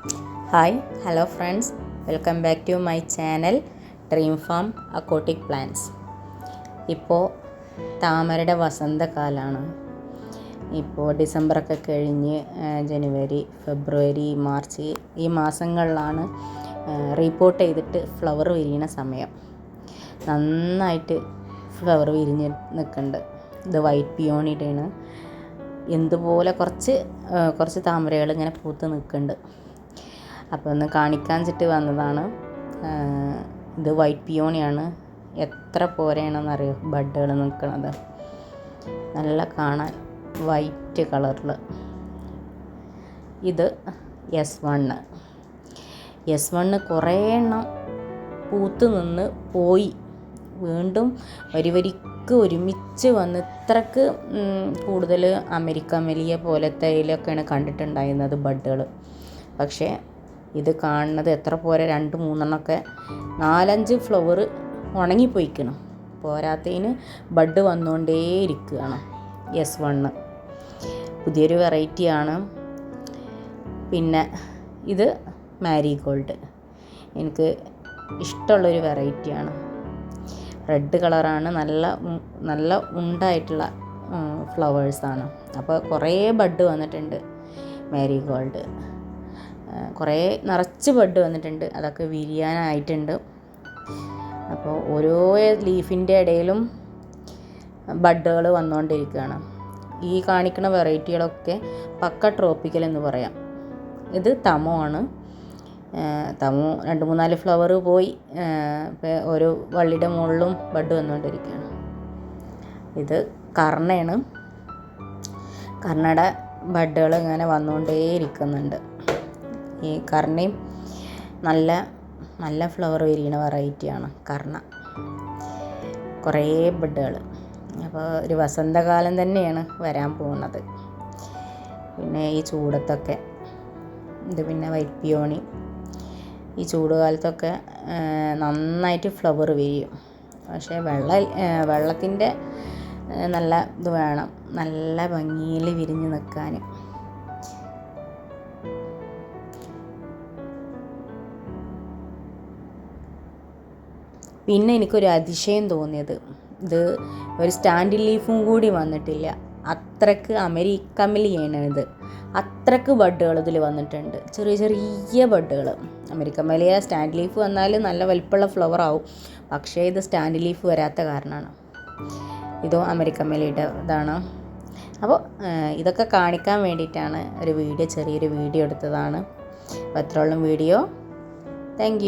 Hi hello friends. Welcome back to my channel dream farm aquatic plants. ഇപ്പോൾ താമരയുടെ വസന്തകാലമാണ് ഇപ്പോൾ ഡിസംബറൊക്കെ കഴിഞ്ഞ് ജനുവരി ഫെബ്രുവരി മാർച്ച് ഈ മാസങ്ങളിലാണ് റിപ്പോർട്ട് ചെയ്തിട്ട് ഫ്ലവർ വിരിയണ സമയം. നന്നായിട്ട് ഫ്ലവർ വിരിഞ്ഞ് നിൽക്കുന്നുണ്ട് ഇത് വൈറ്റ് പിയോണിയുടെയാണ് എന്തുപോലെ കുറച്ച് കുറച്ച് താമരകൾ ഇങ്ങനെ പൂത്ത് നിൽക്കുന്നുണ്ട് അപ്പോൾ ഒന്ന് കാണിക്കാൻ ചിട്ട് വന്നതാണ്. ഇത് വൈറ്റ് പിയോണിയാണ്. എത്ര പോരെയാണെന്നറിയോ ബഡുകൾ നിൽക്കുന്നത് നല്ല കാണാൻ വൈറ്റ് കളറിൽ ഇത് എസ് വണ്ണ് എസ് വണ്ണ് കുറേ എണ്ണം പൂത്ത് നിന്ന് പോയി. വീണ്ടും വരി വരിക്ക് ഒരുമിച്ച് വന്ന് ഇത്രക്ക് കൂടുതൽ അമേരിക്ക മെലിയ പോലത്തെ ഇതിലൊക്കെയാണ് കണ്ടിട്ടുണ്ടായിരുന്നത് ബഡുകൾ പക്ഷേ ഇത് കാണുന്നത് എത്ര പോരെ? രണ്ട് മൂന്നെണ്ണമൊക്കെ നാലഞ്ച് ഫ്ലവർ ഉണങ്ങിപ്പോയിക്കണം. പോരാത്തതിന് ബഡ് വന്നുകൊണ്ടേ ഇരിക്കുകയാണ് എസ് വണ്ണ് പുതിയൊരു വെറൈറ്റിയാണ് പിന്നെ ഇത് മാരിഗോൾഡ് എനിക്ക് ഇഷ്ടമുള്ളൊരു വെറൈറ്റിയാണ് റെഡ് കളറാണ് നല്ല നല്ല ഉണ്ടായിട്ടുള്ള ഫ്ലവേഴ്സാണ് അപ്പോൾ കുറേ ബഡ് വന്നിട്ടുണ്ട് മാരിഗോൾഡ് കുറേ നിറച്ച് ബഡ് വന്നിട്ടുണ്ട്. അതൊക്കെ വിരിയാനായിട്ടുണ്ട്. അപ്പോൾ ഓരോ ലീഫിന്റെ ഇടയിലും ബഡുകൾ വന്നുകൊണ്ടിരിക്കുകയാണ്. ഈ കാണിക്കുന്ന വെറൈറ്റികളൊക്കെ പക്ക ട്രോപ്പിക്കൽ എന്ന് പറയാം. ഇത് തമോ ആണ്. തമോ രണ്ട് മൂന്നാൽ ഫ്ലവർ പോയി. ഒരു വള്ളിയുടെ മുകളിലും ബഡ് വന്നുകൊണ്ടിരിക്കുകയാണ്. ഇത് കർണയാണ്. കർണയുടെ ബഡുകൾ ഇങ്ങനെ വന്നുകൊണ്ടേ ഇരിക്കുന്നുണ്ട് ഈ കർണയും നല്ല നല്ല ഫ്ലവർ വിരിയണ വെറൈറ്റിയാണ് കർണ. കുറേ ബെഡുകൾ അപ്പോൾ ഒരു വസന്തകാലം തന്നെയാണ് വരാൻ പോകുന്നത്. പിന്നെ ഈ ചൂടത്തൊക്കെ ഇത് പിന്നെ വൈറ്റ് പിയോണി ഈ ചൂടുകാലത്തൊക്കെ കാലത്തൊക്കെ നന്നായിട്ട് ഫ്ലവർ വിരിയും. പക്ഷേ വെള്ള വെള്ളത്തിന്റെ നല്ല ഇത് വേണം. നല്ല ഭംഗിയിൽ വിരിഞ്ഞ് നിൽക്കാൻ. പിന്നെ എനിക്കൊരു അതിശയം തോന്നിയത്. ഇത് ഒരു സ്റ്റാൻഡ് ലീഫും കൂടി വന്നിട്ടില്ല. അത്രയ്ക്ക് അമേരിക്കമിലിയാണ് ഇത് അത്രയ്ക്ക് ബഡുകൾ ഇതിൽ വന്നിട്ടുണ്ട്. ചെറിയ ചെറിയ ബഡുകൾ. അമേരിക്ക മലിയ സ്റ്റാൻഡ് ലീഫ് വന്നാൽ നല്ല വലിപ്പമുള്ള ഫ്ലവർ ആവും. പക്ഷേ ഇത് സ്റ്റാൻഡ് ലീഫ് വരാത്ത കാരണമാണ്. ഇതോ അമേരിക്ക മലിയുടെ ഇതാണ്. അപ്പോൾ ഇതൊക്കെ കാണിക്കാൻ വേണ്ടിയിട്ടാണ് ഒരു വീഡിയോ ചെറിയൊരു വീഡിയോ എടുത്തതാണ്. അപ്പോൾ എത്രയോളം വീഡിയോ. താങ്ക്